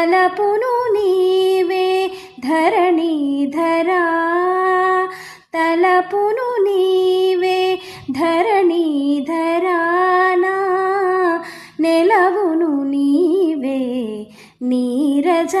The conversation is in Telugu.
తలపును నీవే ధరణీధరా తలపును నీవే ధరణీధరానా నెలవును నీవే నీరజనాభా.